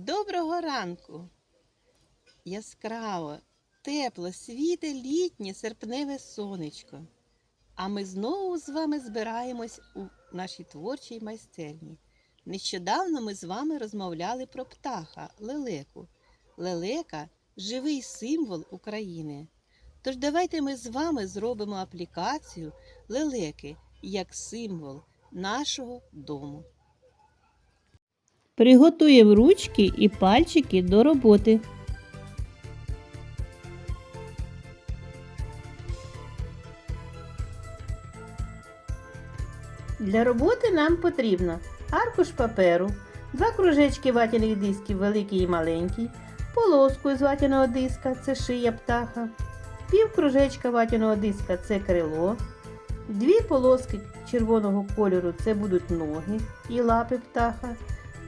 Доброго ранку! Яскраво, тепло, світе літнє серпневе сонечко. А ми знову з вами збираємось у нашій творчій майстерні. Нещодавно ми з вами розмовляли про птаха лелеку. Лелека живий символ України. Тож давайте ми з вами зробимо аплікацію лелеки як символ нашого дому. Приготуємо ручки і пальчики до роботи. Для роботи нам потрібно аркуш паперу, два кружечки ватяних дисків великий і маленький, полоску з ватяного диска це шия птаха, пів кружечка ватяного диска це крило, дві полоски червоного кольору це будуть ноги і лапи птаха.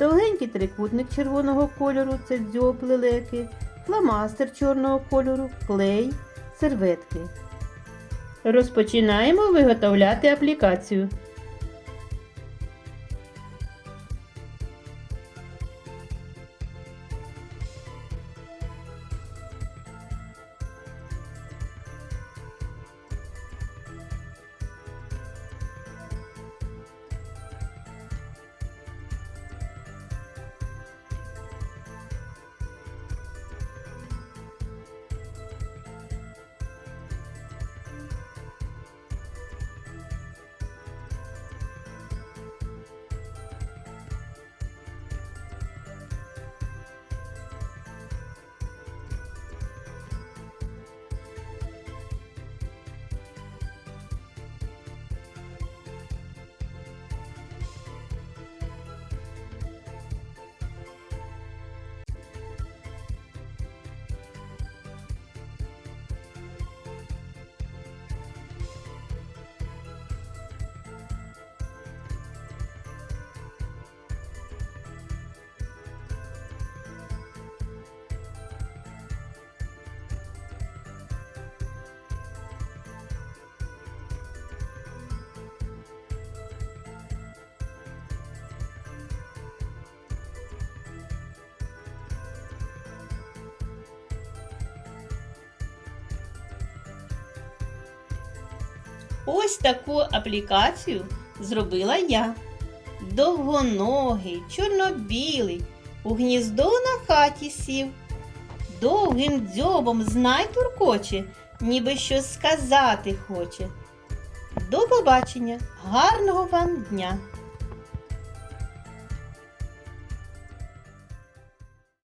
Довгенький трикутник червоного кольору це дзьоб лелеки, фломастер чорного кольору, клей, серветки. Розпочинаємо виготовляти аплікацію. Ось таку аплікацію зробила я. Довгоногий, чорно-білий, у гніздо на хаті сів. Довгим дзьобом знай туркоче, ніби щось сказати хоче. До побачення, гарного вам дня!